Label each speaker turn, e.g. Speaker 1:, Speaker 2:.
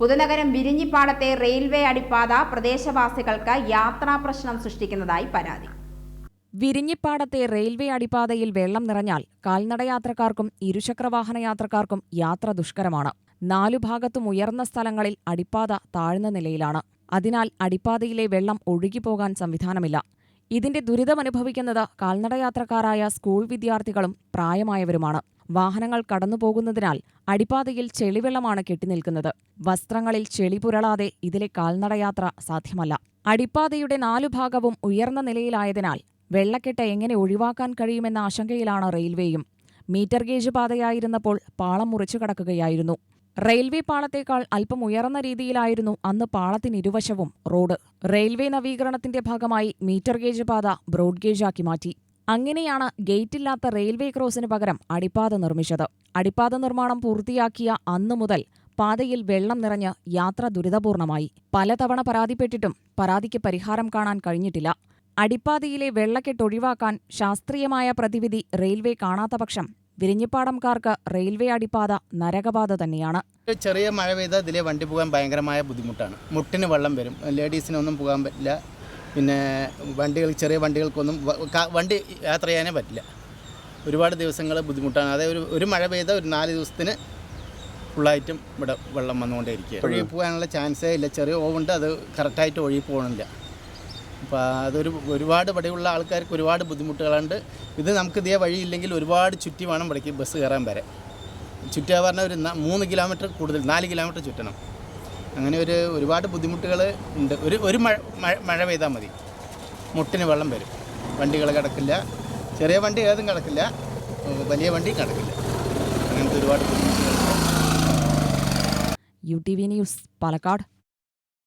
Speaker 1: Puthunagaram വിരിഞ്ഞിപ്പാടത്തെ railway അടിപ്പാത പ്രദേശവാസികൾക്ക് യാത്രാ പ്രശ്നം സൃഷ്ടിക്കുന്നതായി പരാതി.
Speaker 2: വിരിഞ്ഞിപ്പാടത്തെ റെയിൽവേ അടിപ്പാതയിൽ വെള്ളം നിറഞ്ഞാൽ കാൽനടയാത്രക്കാർക്കും ഇരുചക്രവാഹന യാത്രക്കാർക്കും യാത്ര ദുഷ്കരമാണ്. നാലു ഭാഗത്തും ഉയർന്ന സ്ഥലങ്ങളിൽ അടിപ്പാത താഴ്ന്ന നിലയിലാണ്. അതിനാൽ അടിപ്പാതയിലെ വെള്ളം ഒഴുകിപ്പോകാൻ സംവിധാനമില്ല. ഇതിന്റെ ദുരിതമനുഭവിക്കുന്നത് കാൽനടയാത്രക്കാരായ സ്കൂൾ വിദ്യാർത്ഥികളും പ്രായമായവരുമാണ്. വാഹനങ്ങൾ കടന്നുപോകുന്നതിനാൽ അടിപ്പാതയിൽ ചെളിവെള്ളമാണ് കെട്ടിനിൽക്കുന്നത്. വസ്ത്രങ്ങളിൽ ചെളി പുരളാതെ ഇതിലെ കാൽനടയാത്ര സാധ്യമല്ല. അടിപ്പാതയുടെ നാലു ഭാഗവും ഉയർന്ന നിലയിലായതിനാൽ വെള്ളക്കെട്ട് എങ്ങനെ ഒഴിവാക്കാൻ കഴിയുമെന്ന ആശങ്കയിലാണ് റെയിൽവേയും. മീറ്റർ ഗേജ് പാതയായിരുന്നപ്പോൾ പാളം മുറിച്ചു കടക്കുകയായിരുന്നു. റെയിൽവേ പാളത്തേക്കാൾ അല്പം ഉയർന്ന രീതിയിലായിരുന്നു അന്ന് പാളത്തിനിരുവശവും റോഡ്. റെയിൽവേ നവീകരണത്തിന്റെ ഭാഗമായി മീറ്റർ ഗേജ് പാത ബ്രോഡ് ഗേജാക്കി മാറ്റി. അങ്ങനെയാണ് ഗേറ്റില്ലാത്ത റെയിൽവേ ക്രോസിന് പകരം അടിപ്പാത നിർമ്മിച്ചത്. അടിപ്പാത നിർമ്മാണം പൂർത്തിയാക്കിയ അന്നു മുതൽ പാതയിൽ വെള്ളം നിറഞ്ഞ് യാത്ര ദുരിതപൂർണമായി. പലതവണ പരാതിപ്പെട്ടിട്ടും പരാതിക്ക് പരിഹാരം കാണാൻ കഴിഞ്ഞിട്ടില്ല. അടിപ്പാതയിലെ വെള്ളക്കെട്ട് ഒഴിവാക്കാൻ ശാസ്ത്രീയമായ പ്രതിവിധി റെയിൽവേ കാണാത്ത പക്ഷം വിരിഞ്ഞിപ്പാടംകാർക്ക് റെയിൽവേ അടിപ്പാത നരകപാത തന്നെയാണ്.
Speaker 3: ചെറിയ മഴ പെയ്താൽ ഇതിലെ വണ്ടി പോകാൻ ഭയങ്കരമായ ബുദ്ധിമുട്ടാണ്. മുട്ടിന് വെള്ളം വരും. ലേഡീസിനൊന്നും പോകാൻ പറ്റില്ല. പിന്നെ വണ്ടികൾ ചെറിയ വണ്ടികൾക്കൊന്നും വണ്ടി യാത്ര ചെയ്യാനേ പറ്റില്ല. ഒരുപാട് ദിവസങ്ങൾ ബുദ്ധിമുട്ടാണ്. അതായത് ഒരു ഒരു മഴ പെയ്ത ഒരു നാല് ദിവസത്തിന് ഫുള്ളായിട്ടും ഇവിടെ വെള്ളം വന്നുകൊണ്ടേയിരിക്കുക ഒഴുകി പോകാനുള്ള ചാൻസേ ഇല്ല. ചെറിയ ഓവുണ്ട് അത് കറക്റ്റായിട്ട് ഒഴുകി പോകണില്ല. അപ്പോൾ അതൊരു ഒരുപാട് വടിയുള്ള ആൾക്കാർക്ക് ഒരുപാട് ബുദ്ധിമുട്ടുകളുണ്ട്. ഇത് നമുക്ക് ഇതേ വഴിയില്ലെങ്കിൽ ഒരുപാട് ചുറ്റി വേണം ഇവിടേക്ക് ബസ് കയറാൻ വരെ. ചുറ്റുക പറഞ്ഞാൽ ഒരു മൂന്ന് കിലോമീറ്റർ കൂടുതൽ നാല് കിലോമീറ്റർ ചുറ്റണം. അങ്ങനെ ഒരു ഒരുപാട് ബുദ്ധിമുട്ടുകൾ ഉണ്ട്. ഒരു ഒരു മഴ മഴ- പെയ്താൽ മതി. മുട്ടിന് വെള്ളം വരും. വണ്ടികൾ കിടക്കില്ല. ചെറിയ വണ്ടി ഏതും കിടക്കില്ല. വലിയ വണ്ടി കിടക്കില്ല. അങ്ങനത്തെ ഒരുപാട് ബുദ്ധിമുട്ടുകൾ
Speaker 2: U T V news Palakkad.